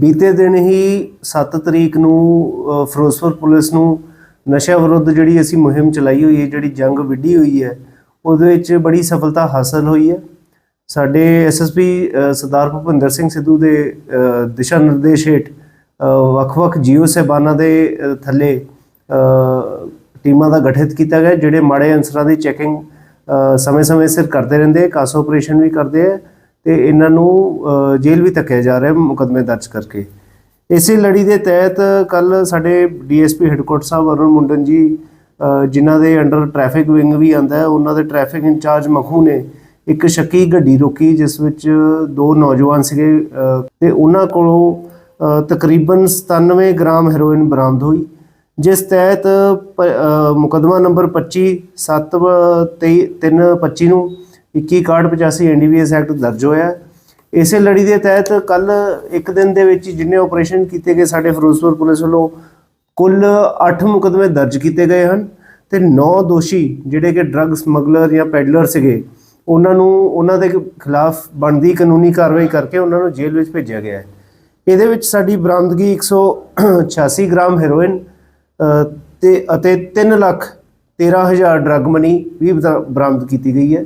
ਬੀਤੇ ਦਿਨ ਹੀ 7 ਤਰੀਕ ਨੂੰ ਫਿਰੋਜ਼ਪੁਰ ਪੁਲਿਸ ਨੂੰ ਨਸ਼ਾ ਵਿਰੁੱਧ ਜਿਹੜੀ ਅਸੀਂ ਮੁਹਿੰਮ ਚਲਾਈ ਹੋਈ ਹੈ, ਜਿਹੜੀ ਜੰਗ ਵਿੱਢੀ ਹੋਈ ਹੈ, ਉਹਦੇ ਵਿੱਚ ਬੜੀ ਸਫਲਤਾ ਹਾਸਲ ਹੋਈ ਹੈ। ਸਾਡੇ ਐਸਐਸਪੀ ਸਰਦਾਰ ਭੁਪਿੰਦਰ ਸਿੰਘ ਸਿੱਧੂ ਦੇ ਦਿਸ਼ਾ ਨਿਰਦੇਸ਼ ਹੇਠ ਵੱਖ-ਵੱਖ ਜੀਓ ਸਹਿਬਾਨਾਂ ਦੇ ਥੱਲੇ ਟੀਮਾਂ ਦਾ ਗਠਿਤ ਕੀਤਾ ਗਿਆ, ਜਿਹੜੇ ਮਾੜੇ ਅਨਸਰਾਂ ਦੀ ਚੈਕਿੰਗ ਸਮੇਂ-ਸਮੇਂ ਸਿਰ ਕਰਦੇ ਰਹਿੰਦੇ, ਕਾਸੋ ਆਪਰੇਸ਼ਨ ਵੀ ਕਰਦੇ ਆ। ਤੇ ਇਹਨਾਂ ਨੂੰ ਜੇਲ੍ਹ ਵੀ ਧੱਕਿਆ ਜਾ ਰਿਹਾ ਮੁਕਦਮੇ ਦਰਜ ਕਰਕੇ। ਇਸੇ ਲੜੀ ਦੇ ਤਹਿਤ ਕੱਲ ਸਾਡੇ ਡੀਐਸਪੀ ਹੈੱਡਕੁਆਟਰ ਸਾਹਿਬ ਅਰੁਣ ਮੁੰਡਨ ਜੀ ਜਿਨ੍ਹਾਂ ਦੇ ਅੰਡਰ ਟ੍ਰੈਫਿਕ ਵਿੰਗ ਵੀ ਆਂਦਾ ਹੈ ਉਹਨਾਂ ਦੇ ਟ੍ਰੈਫਿਕ ਇੰਚਾਰਜ ਮਖੂ ਨੇ ਇੱਕ ਸ਼ੱਕੀ ਗੱਡੀ ਰੋਕੀ ਜਿਸ ਵਿੱਚ ਦੋ ਨੌਜਵਾਨ ਸੀਗੇ ਅ, ਤੇ ਉਹਨਾਂ ਕੋਲੋਂ ਤਕਰੀਬਨ 97 ਗ੍ਰਾਮ ਹੈਰੋਇਨ ਬਰਾਮਦ ਹੋਈ ਜਿਸ ਤਹਿਤ ਪ- ਮੁਕੱਦਮਾ ਨੰਬਰ 25 7 3 25 ਨੂੰ 21 85 ਐਨਡੀਪੀਐਸ ਐਕਟ ਦਰਜ ਹੋਇਆ ਇਸੇ ਲੜੀ ਦੇ ਤਹਿਤ ਕੱਲ ਇੱਕ ਦਿਨ ਦੇ ਵਿੱਚ ਜਿੰਨੇ ਆਪਰੇਸ਼ਨ ਕੀਤੇ ਗਏ ਸਾਡੇ ਫਿਰੋਜ਼ਪੁਰ ਪੁਲਿਸ ਵੱਲੋਂ, ਕੁੱਲ 8 ਮੁਕਦਮੇ ਦਰਜ ਕੀਤੇ ਗਏ ਹਨ ਤੇ 9 ਦੋਸ਼ੀ ਜਿਹੜੇ ਕਿ ਡਰੱਗ ਸਮਗਲਰ ਜਾਂ ਪੈਡਲਰ ਸੀਗੇ, ਉਹਨਾਂ ਨੂੰ, ਉਹਨਾਂ ਦੇ ਖਿਲਾਫ ਬਣਦੀ ਕਾਨੂੰਨੀ ਕਾਰਵਾਈ ਕਰਕੇ ਉਹਨਾਂ ਨੂੰ ਜੇਲ੍ਹ ਵਿੱਚ ਭੇਜਿਆ ਗਿਆ ਹੈ। ਇਹਦੇ ਵਿੱਚ ਸਾਡੀ ਬਰਾਮਦਗੀ 186 ਗ੍ਰਾਮ ਹੈਰੋਇਨ ਤੇ ਅਤੇ 3 ਲੱਖ 13000 ਡਰੱਗ ਮਨੀ ਵੀ ਬਰਾ- ਬਰਾਮਦ ਕੀਤੀ ਗਈ ਹੈ।